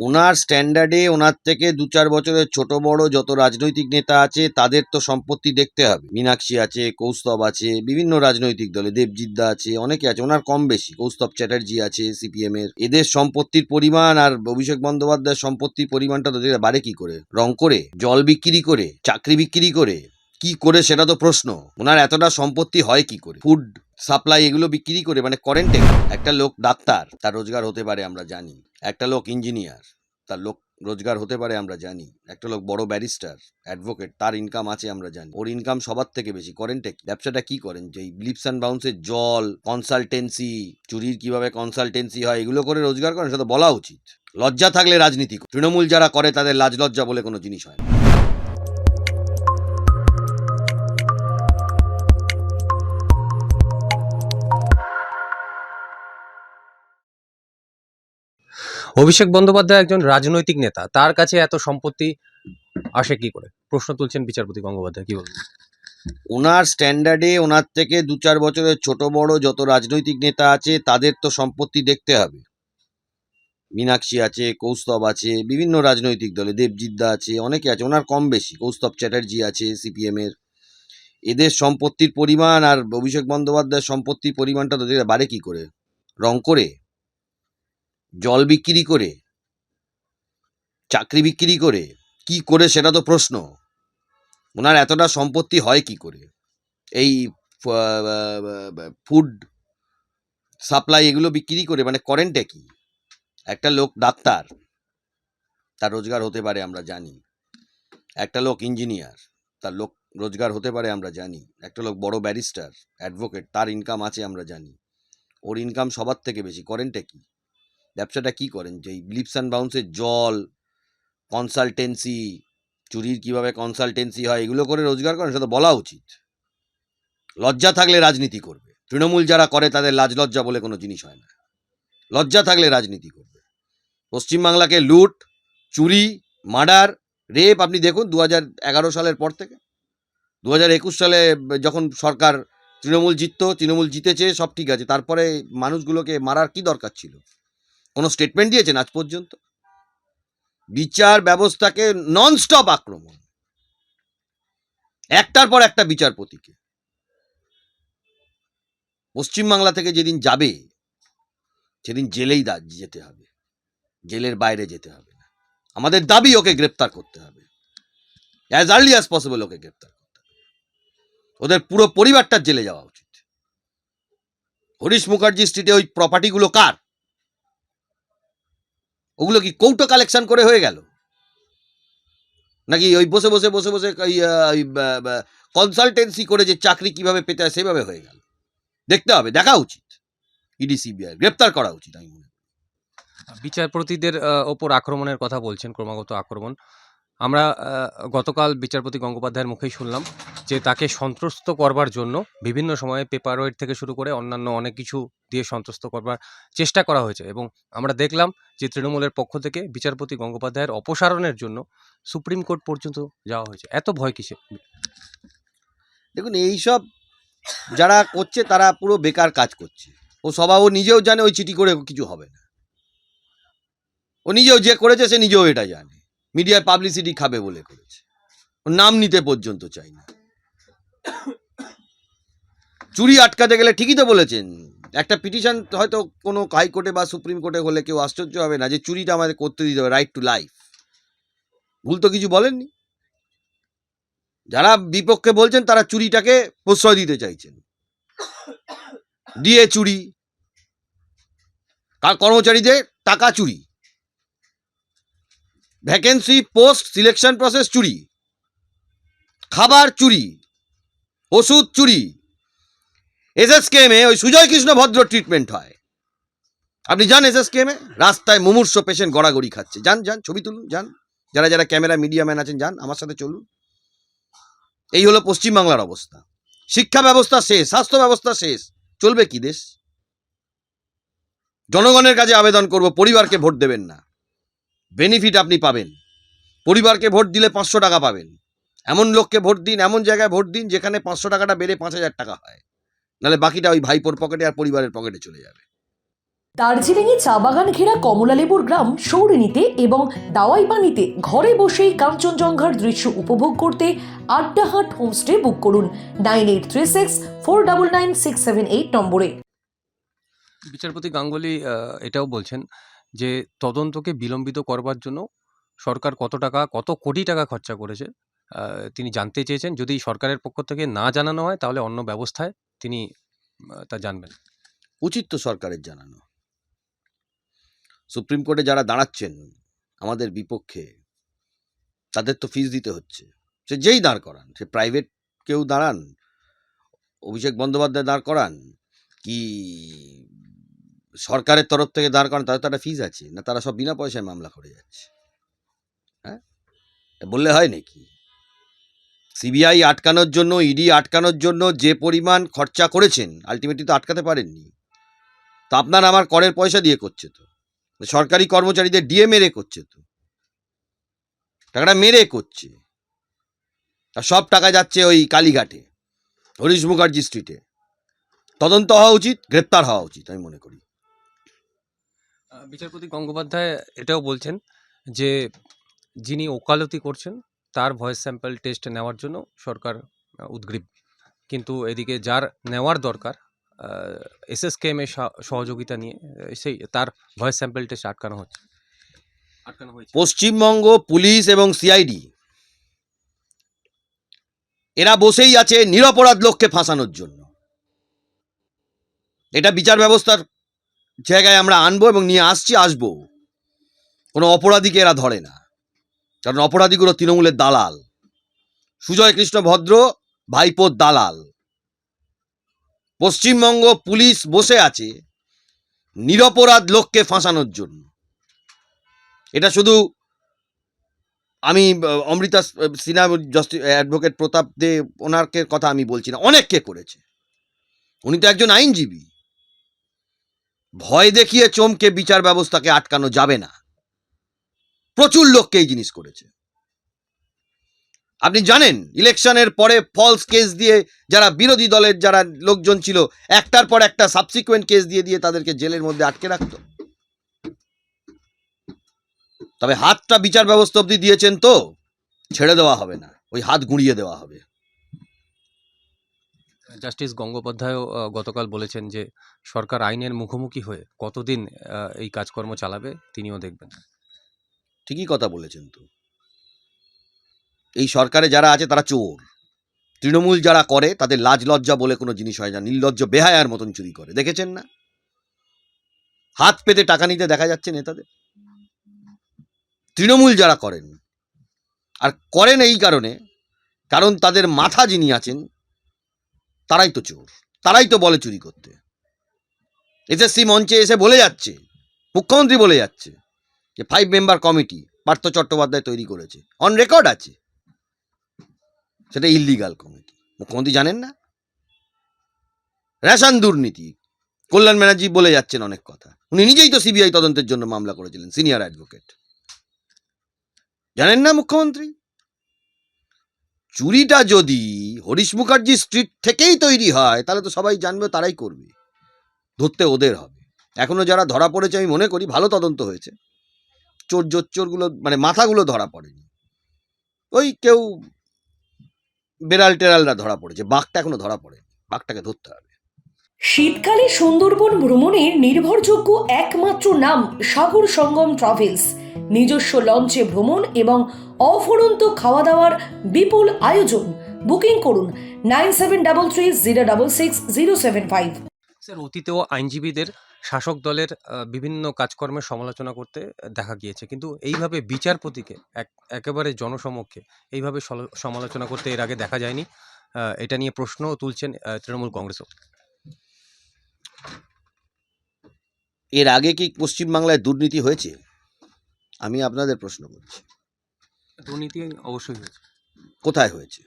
ওনার স্ট্যান্ডার্ডে ওনার থেকে দু চার বছরের ছোট বড় যত রাজনৈতিক নেতা আছে, তাদের তো সম্পত্তি দেখতে হবে। মীনাক্ষী আছে, কৌস্তব আছে, বিভিন্ন রাজনৈতিক দলে, দেবজিৎ দা আছে, অনেকে আছে ওনার কম বেশি। কৌস্তব চ্যাটার্জি আছে সিপিএম এর। এদের সম্পত্তির পরিমাণ আর অভিষেক বন্দ্যোপাধ্যায়ের সম্পত্তির পরিমাণটা তাদের বাড়ে কি করে? রং করে, জল বিক্রি করে, চাকরি বিক্রি করে কি করে সেটা তো প্রশ্ন। ওনার এতটা সম্পত্তি হয় কি করে? ফুড সাপ্লাই এগুলো বিক্রি করে মানে করেন্টে একটা লোক ডাক্তার, তার রোজগার হতে পারে আমরা জানি। একটা লোক ইঞ্জিনিয়ার তার লোক রোজগার হতে পারে আমরা জানি। একটা লোক বড় ব্যারিস্টার অ্যাডভোকেট তার ইনকাম আছে আমরা জানি। ওর ইনকাম সবার থেকে বেশি করেন্টে ব্যবসাটা কি করেন? যে লিপস অ্যান্ড বাউন্সের জল কনসালটেন্সি চুরির কীভাবে কনসালটেন্সি হয়, এগুলো করে রোজগার করেন, সেটা বলা উচিত। লজ্জা থাকলে রাজনীতি তৃণমূল যারা করে, তাদের লাজ লজ্জা বলে কোনো জিনিস হয় না। অভিষেক বন্দ্যোপাধ্যায় একজন রাজনৈতিক নেতা, তার কাছে এত সম্পত্তি আসে কি করে? প্রশ্ন তুলছেন বিচারপতি গঙ্গোপাধ্যায়, কি বলবেন? ওনার স্ট্যান্ডার্ডে ওনার থেকে দু চার বছরের ছোট বড় যত রাজনৈতিক নেতা আছে, তাদের তো সম্পত্তি দেখতে হবে। মীনাক্ষী আছে, কৌস্তব আছে, বিভিন্ন রাজনৈতিক দলে, দেবজিৎ দা আছে, অনেকে আছে ওনার কম বেশি, কৌস্তব চ্যাটার্জি আছে সিপিএম এর। এদের সম্পত্তির পরিমাণ আর অভিষেক বন্দ্যোপাধ্যায়ের সম্পত্তির পরিমাণটা তাদের বাড়ে কি করে? রং করে? জল বিক্রি করে, চাকরি বিক্রি করে, কি করে সেটা তো প্রশ্ন। ওনার এতটা সম্পত্তি হয় কি করে? এই ফুড সাপ্লাই এগুলো বিক্রি করে মানে করেনটা কি? একটা লোক ডাক্তার, তার রোজগার হতে পারে আমরা জানি। একটা লোক ইঞ্জিনিয়ার, তার লোক রোজগার হতে পারে আমরা জানি। একটা লোক বড় ব্যারিস্টার, অ্যাডভোকেট, তার ইনকাম আছে আমরা জানি। ওর ইনকাম সবার থেকে বেশি, করেনটা কি? ব্যবসাটা কি করেন? যে লিপস অ্যান্ড বাউন্সের জল কনসালটেন্সি চুরির কীভাবে কনসালটেন্সি হয়, এগুলো করে রোজগার করেন, সেটা বলা উচিত। লজ্জা থাকলে রাজনীতি করবে। তৃণমূল যারা করে, তাদের লাজ লজ্জা বলে কোনো জিনিস হয় না। লজ্জা থাকলে রাজনীতি করবে। পশ্চিমবাংলাকে লুট, চুরি, মার্ডার, রেপ, আপনি দেখুন দু সালের পর থেকে। দু হাজার একুশ সালে যখন সরকার তৃণমূল জিততো, তৃণমূল জিতেছে, সব ঠিক আছে। তারপরে মানুষগুলোকে মারার কি দরকার ছিল? কোনো স্টেটমেন্ট দিয়েছেন আজ পর্যন্ত? বিচার ব্যবস্থাকে ননস্টপ আক্রমণ। একটার পর একটা বিচারপতিকে। পশ্চিমবাংলা থেকে যেদিন যাবে, সেদিন জেলেই যেতে হবে। জেলের বাইরে যেতে হবে না। আমাদের দাবি ওকে গ্রেপ্তার করতে হবে। অ্যাজ আর্লি অ্যাজ পসিবল ওকে গ্রেপ্তার করতে হবে। ওদের পুরো পরিবারটা জেলে যাওয়া উচিত। হরিশ মুখার্জি স্ট্রিটে ওই প্রপার্টিগুলো কার? ওগুলো কি কৌটো কালেকশন করে হয়ে গেল? নাকি ওই বসে বসে বসে বসে কনসালটেন্সি করে যে চাকরি কীভাবে পেতে হয় সেভাবে হয়ে গেল। দেখতে হবে, দেখা উচিত। ইডি সিবিআই গ্রেপ্তার করা উচিত আমি মনে। বিচারপতিদের ওপর আক্রমণের কথা বলছেন, ক্রমাগত আক্রমণ। আমরা গতকাল বিচারপতি গঙ্গোপাধ্যায়ের মুখেই শুনলাম যে তাকে সন্ত্রস্ত করবার জন্য বিভিন্ন সময়ে পেপার ওয়েট থেকে শুরু করে অন্যান্য অনেক কিছু দিয়ে সন্ত্রস্ত করবার চেষ্টা করা হয়েছে এবং আমরা দেখলাম যে তৃণমূলের পক্ষ থেকে বিচারপতি গঙ্গোপাধ্যায়ের অপসারণের জন্য সুপ্রিম কোর্ট পর্যন্ত যাওয়া হয়েছে। এত ভয় কিসে দেখুন, এইসব যারা করছে তারা পুরো বেকার কাজ করছে। ও স্বভাব ও নিজেও জানে ওই চিঠি করে কিছু হবে না। ও নিজেও যে করেছে সে নিজেও এটা জানে। মিডিয়ায় পাবলিসিটি খাবে বলে করেছে। নাম নিতে পর্যন্ত চাই না। চুরি আটকাতে গেলে ঠিকই তো বলেছেন। একটা পিটিশন হয়তো কোনো হাইকোর্টে বা সুপ্রিম কোর্টে হলে কেউ আশ্চর্য হবে না যে চুরিটা আমাদের করতে দিতে হবে রাইট টু লাইফ ভুল তো কিছু বলেননি। যারা বিপক্ষে বলছেন তারা চুরিটাকে প্রশ্রয় দিতে চাইছেন। দিয়ে চুরি। কার কর্মচারীদের টাকা চুরি। ভ্যাকেন্সি, পোস্ট, সিলেকশন প্রসেস চুরি। খাবার চুরি। ওষুধ চুরি। এসএসকেএমে ওই সুজয় কৃষ্ণ ভদ্র ট্রিটমেন্ট হয়। আপনি যান এসএসকেএমে? রাস্তায় মুমূর্ষ পেশেন্ট গড়াগড়ি খাচ্ছে। যান যান, ছবি তুলুন, যান। যারা যারা ক্যামেরা মিডিয়া ম্যান আছেন, যান, আমার সাথে চলুন। এই হলো পশ্চিমবাংলার অবস্থা। শিক্ষা ব্যবস্থা শেষ, স্বাস্থ্য ব্যবস্থা শেষ। চলবে কি দেশ? জনগণের কাছে আবেদন করব, পরিবারকে ভোট দেবেন না। বেনিফিট আপনি পাবেন। পরিবারকে ভোট দিলে পাঁচশো টাকা পাবেন। এমন লোককে ভোট দিন এমন জায়গায় ভোট দিন যেখানে পাঁচশো টাকাটা বেড়ে পাঁচ হাজার টাকা হয়। নাহলে বাকিটা ওই ভাইপোর পকেটে আর পরিবারের পকেটে চলে যাবে। দার্জিলিংয়ে চা বাগান ঘেরা কমলালেবুর গ্রাম সৌরিনীতে এবং দাওয়াই পানিতে ঘরে বসেই কাঞ্চনজঙ্ঘার দৃশ্য উপভোগ করতে আড্ডাহাট হোমস্টে বুক করুন nine eight three six four double nine six seven eight নম্বরে। বিচারপতি গাঙ্গুলি আহ, এটাও বলছেন যে তদন্তকে বিলম্বিত করবার জন্য সরকার কত টাকা, কত কোটি টাকা খরচা করেছে তিনি জানতে চেয়েছেন। যদি সরকারের পক্ষ থেকে না জানানো হয়, তাহলে অন্য ব্যবস্থায় তিনি তা জানবেন। উচিত তো সরকারের জানানো। সুপ্রিম কোর্টে যারা দাঁড়াচ্ছেন আমাদের বিপক্ষে, তাদের তো ফিস দিতে হচ্ছে। সে যেই দাঁড় করান, সে প্রাইভেট কেউ দাঁড়ান, অভিষেক বন্দ্যোপাধ্যায় দাঁড় করান, কি সরকারের তরফ থেকে দাঁড় করান, তাদের তো একটা ফিস আছে। না, তারা সব বিনা পয়সায় মামলা করে যাচ্ছে। হ্যাঁ? বললে হয় নাকি? সিবিআই আটকানোর জন্য ইডি আটকানোর জন্য যে পরিমাণ খরচা করেছেন আলটিমেটলি তো আটকাতে পারেননি। তা আপনার আমার করের পয়সা দিয়ে করছে তো। সরকারি কর্মচারীদের ডিএ মেরে করছে তো। টাকাটা মেরে করছে। আর সব টাকা যাচ্ছে ওই কালীঘাটে, হরিশ মুখার্জি স্ট্রিটে তদন্ত হওয়া উচিত, গ্রেপ্তার হওয়া উচিত, আমি মনে করি। বিচারপতি গঙ্গোপাধ্যায় এটাও বলছেন যে যিনি ওকালতি করছেন তার ভয়েস স্যাম্পল টেস্ট নেওয়ার জন্য সরকার উদ্গ্রীব। কিন্তু এদিকে যার নেওয়ার দরকার এসএসকেএম এর সহ- সহযোগিতা নিয়ে সেই তার ভয়েস স্যাম্পল টেস্ট আটকানো হচ্ছে। আটকানো হয়েছে। পশ্চিমবঙ্গ পুলিশ এবং সিআইডি এরা বসেই আছে নিরপরাধ লোককে ফাঁসানোর জন্য। এটা বিচার ব্যবস্থার জায়গায় আমরা আনব এবং নিয়ে আসছি, আসব। কোনো অপরাধীকে এরা ধরে না। কারণ অপরাধীগুলো তৃণমূলের দালাল। সুজয় কৃষ্ণ ভদ্র, ভাইপো দালাল। পশ্চিমবঙ্গ পুলিশ বসে আছে নিরপরাধ লোককে ফাঁসানোর জন্য। এটা শুধু আমি, অমৃতা সিনহা জাস্টি অ্যাডভোকেট প্রতাপ দে, ওনারকে কথা আমি বলছি না, অনেককে করেছে। উনি তো একজন আইনজীবী। ভয় দেখিয়ে চমকে বিচার ব্যবস্থাকে আটকানো যাবে না। প্রচুর লোককে এই জিনিস করেছে। আপনি জানেন, ইলেকশনের পরে ফলস কেস দিয়ে যারা বিরোধী দলের যারা লোকজন ছিল, একটার পর একটা সাবসিকুয়েন্ট কেস দিয়ে দিয়ে তাদেরকে জেলের মধ্যে আটকে রাখত। তবে হাতটা বিচার ব্যবস্থা অব্দি দিয়েছেন তো, ছেড়ে দেওয়া হবে না, ওই হাত গুঁড়িয়ে দেওয়া হবে। জাস্টিস গঙ্গোপাধ্যায়ও গতকাল বলেছেন যে সরকার আইনের মুখোমুখি হয়ে কতদিন এই কাজকর্ম চালাবে তিনিও দেখবেন ঠিকই কথা বলেছেন তো। এই সরকারে যারা আছে তারা চোর। তৃণমূল যারা করে তাদের লাজ লজ্জা বলে কোনো জিনিস হয় না, নির্লজ্জ বেহায়ার মতন চুরি করে, দেখেছেন না? হাত পেতে টাকা নিতে দেখা যাচ্ছে নেতাদের। তৃণমূল যারা করেন, আর করেন এই কারণে, কারণ তাদের মাথা যিনি আছেন তারাই তো চোর, তারাই তো বলে চুরি করতে। এসএসসি মঞ্চে এসে বলে যাচ্ছে, মুখ্যমন্ত্রী বলে যাচ্ছে যে five member committee Partha Chattopadhyay তৈরি করেছে অন রেকর্ড আছে। সেটা ইলিগাল কমিটি মুখ্যমন্ত্রী জানেন না। রেশন দুর্নীতি, কল্যাণ ব্যানার্জি বলে যাচ্ছেন অনেক কথা। উনি নিজেই তো সিবিআই তদন্তের জন্য মামলা করেছিলেন সিনিয়র অ্যাডভোকেট জানেন না মুখ্যমন্ত্রী? চুরিটা যদি হরিশ মুখার্জি স্ট্রিট থেকেই তৈরি হয়, তাহলে তো সবাই জানবে, তারাই করবে। ধরতে ওদের হবে। এখনও যারা ধরা পড়েছে, আমি মনে করি ভালো তদন্ত হয়েছে। চোর জোচ্চোরগুলো মানে মাথাগুলো ধরা পড়েনি। ওই কেউ বেড়াল টেরালরা ধরা পড়েছে, বাঘটা এখনও ধরা পড়েনি। বাঘটাকে ধরতে হবে। শীতকালে সুন্দরবন ভ্রমণের নির্ভরযোগ্য একমাত্র নাম সাগর সঙ্গম ট্রাভেলস। নিজস্ব লঞ্চে ভ্রমণ এবং অফুরন্ত খাওয়া দাওয়ার বিপুল আয়োজন। বুকিং করুন nine seven double three zero double six zero seven five. Sir অতীতেও আইনজীবীদের শাসক দলের বিভিন্ন কাজকর্মের সমালোচনা করতে দেখা গিয়েছে। কিন্তু এইভাবে বিচারপতিকে এক একেবারে জনসমক্ষে এইভাবে সমালোচনা করতে এর আগে দেখা যায়নি। এটা নিয়ে প্রশ্নও তুলছেন তৃণমূল কংগ্রেসও। এর আগে কি পশ্চিমবাংলায় দুর্নীতি হয়েছে? আমি আপনাদের প্রশ্ন করছি। দুর্নীতি অবশ্যই হয়েছে। কোথায় হয়েছে?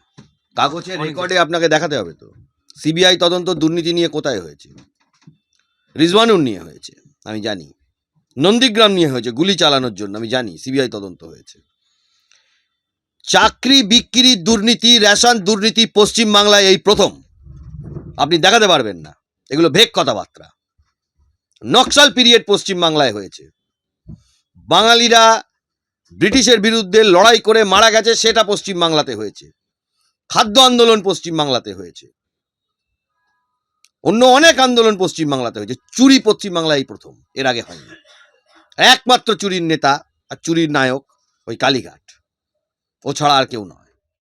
কাগজের রেকর্ডে আপনাকে দেখাতে হবে তো। সিবিআই তদন্ত দুর্নীতি নিয়ে কোথায় হয়েছে? রিজওয়ানুর নিয়ে হয়েছে আমি জানি। নন্দীগ্রাম নিয়ে হয়েছে গুলি চালানোর জন্য আমি জানি সিবিআই তদন্ত হয়েছে। চাকরি বিক্রি দুর্নীতি রেশন দুর্নীতি পশ্চিমবাংলায় এই প্রথম। আপনি দেখাতে পারবেন না। এগুলো ভেক কথাবার্তা। নকশাল পিরিয়ড পশ্চিমবাংলায় হয়েছে। বাঙালিরা ব্রিটিশের বিরুদ্ধে লড়াই করে মারা গেছে, সেটা পশ্চিমবাংলাতে হয়েছে। খাদ্য আন্দোলন পশ্চিমবাংলাতে হয়েছে। অন্য অনেক আন্দোলন পশ্চিমবাংলাতে হয়েছে। চুরি পশ্চিমবাংলায় বাংলায় প্রথম, এর আগে হয়নি। একমাত্র চুরির নেতা আর চুরির নায়ক ওই কালীঘাট। ও ছাড়া আর কেউ নয়।